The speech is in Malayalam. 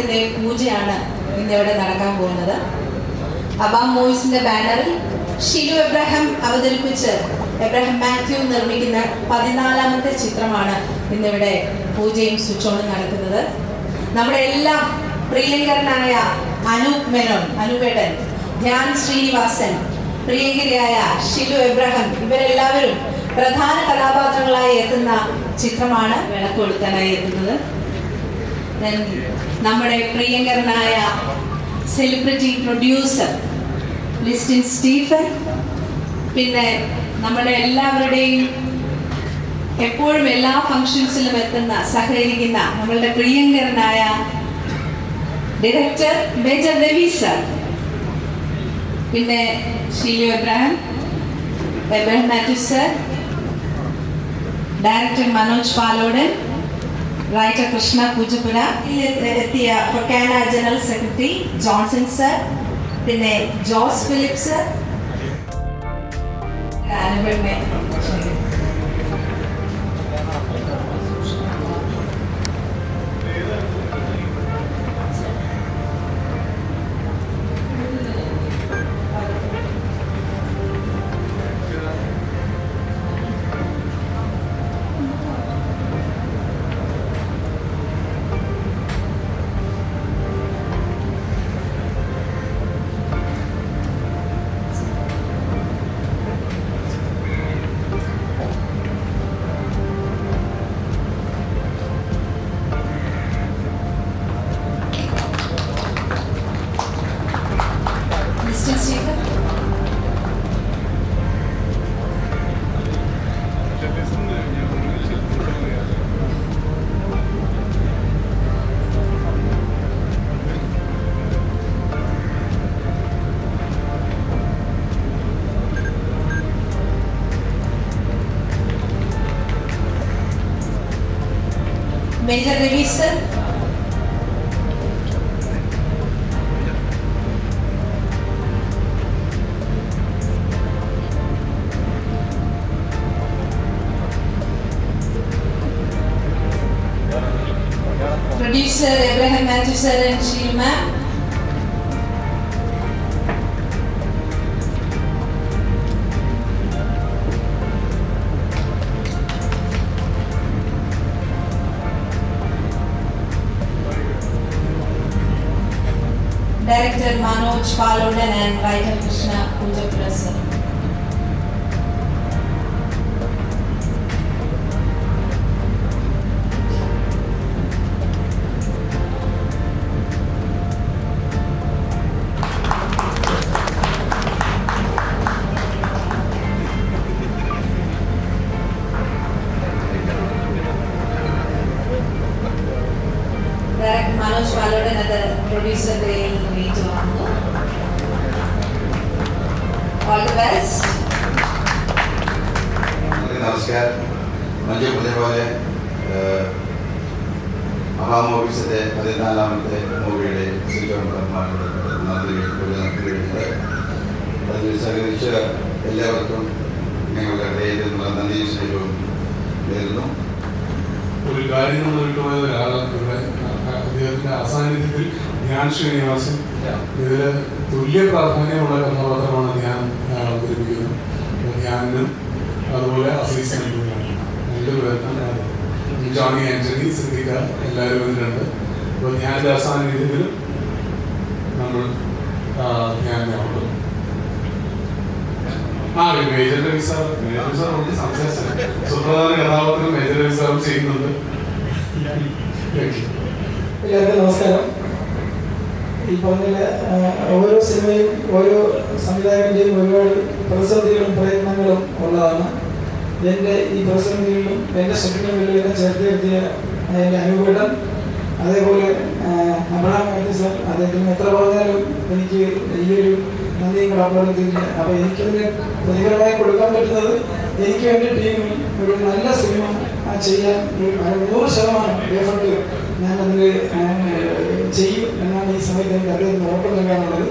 ചിത്രത്തിന്റെ പൂജയാണ് ഇന്നിവിടെ നടക്കാൻ പോകുന്നത്. അബാം മൂവീസിന്റെ ബാനറിൽ ഷിലു എബ്രഹാം അവതരിപ്പിച്ച് എബ്രഹാം മാത്യു നിർമ്മിക്കുന്ന പതിനാലാമത്തെ ചിത്രമാണ് ഇന്നിവിടെ പൂജയും സ്വിച്ച് ഓണും നടക്കുന്നത്. നമ്മുടെ എല്ലാം പ്രിയങ്കരനായ അനൂപ് മെനോൻ അനുപേടൻ ധ്യാൻ ശ്രീനിവാസൻ പ്രിയങ്കരിയായ ഷിലു എബ്രഹാം ഇവരെല്ലാവരും പ്രധാന കഥാപാത്രങ്ങളായി എത്തുന്ന ചിത്രമാണ് വിളക്കൊളുത്താനായി എത്തുന്നത്. നമ്മുടെ പ്രിയങ്കരനായ സെലിബ്രിറ്റി പ്രൊഡ്യൂസർ ലിസ്റ്റിൻ സ്റ്റീഫൻ പിന്നെ നമ്മുടെ എല്ലാവരുടെയും എപ്പോഴും എല്ലാ ഫങ്ഷൻസിലും എത്തുന്ന സഹകരിക്കുന്ന നമ്മളുടെ പ്രിയങ്കരനായ ഡയറക്ടർ മേജർ രവി സർ പിന്നെ Sheelu Abraham Mathew sir director Manoj Palodan writer Krishna Poojappura എത്തിയ FOKANA general secretary Johnson sir പിന്നെ Jose Philip sir അനുപെണ്ണെ major Ravi sir producer Abraham Matthew sir directed Manoj Palodan and writer Krishna Pooja Prasad. Producer will meet വന്നു. All the best. എല്ലാവർക്കും നമസ്കാരം. മഞ്ജു പറഞ്ഞ പോലെ അഹാം ഓഫീസിന്റെ പതിനാലാമത്തെ മൂവിയുടെ നന്ദി കഴിഞ്ഞത് അതിൽ സഹകരിച്ച എല്ലാവർക്കും ഞങ്ങളുടെ ഹൃദയത്തിലുള്ള നന്ദി സ്നേഹവും നേരുന്നു. ഒരു കാര്യം നമ്മൾ വിട്ടുപോയ ഒരാളാണ്. ഇവിടെ അദ്ദേഹത്തിന്റെ അസാന്നിധ്യത്തിൽ ധ്യാൻ ശ്രീനിവാസൻ. ഇതിൽ തുല്യ പ്രാധാന്യമുള്ള കഥാപാത്രമാണ് ഞാൻ അവതരിപ്പിക്കുന്നത് ഞാനും അതുപോലെ അസീസ് കൂടിയാണ് രണ്ടുപേർക്കും. ജോണി ആന്റണി സിദ്ദിഖ എല്ലാവരും ഇതിലുണ്ട് അപ്പോൾ ധ്യാന്റെ അസാന്നിധ്യത്തിൽ നമ്മൾ ഞാൻ ധ്യാനുണ്ട് ആ major Ravi sir major Ravi sir ഉണ്ട്. സംസാരിച്ചത് സുപ്രധാന കഥാപാത്രം മേജർ രവി സാറും ചെയ്യുന്നുണ്ട്. എല്ലാവർക്കും നമസ്കാരം. ഈ പറഞ്ഞ ഓരോ സിനിമയും ഓരോ സംവിധായകന്റെയും ഒരുപാട് പ്രതിസന്ധികളും പ്രയത്നങ്ങളും ഉള്ളതാണ്. എന്റെ ഈ പ്രതിസന്ധികളിലും എന്റെ സ്വപ്നങ്ങളിലും ചേർത്ത് നിർത്തിയ എന്റെ അനുഭവം. അതേപോലെ അബ്രഹാം മാത്യു സാർ അദ്ദേഹത്തിന് എത്ര പറഞ്ഞാലും എനിക്ക് ഈ ഒരു നന്ദിയും കടപ്പാടത്തില്ല അപ്പോൾ എനിക്കതിന് പ്രതികരമായി കൊടുക്കാൻ പറ്റുന്നത് എനിക്ക് എന്റെ ടീമിൽ ഒരു നല്ല സിനിമ ചെയ്യാൻ ഒരു നൂറ് ശതമാനം എഫർട്ട് ഞാൻ അതിൽ ചെയ്യും. എന്നാണ് ഈ സമയത്ത് എനിക്ക് അദ്ദേഹത്തിന് ഉറപ്പ് നൽകാനുള്ളത്.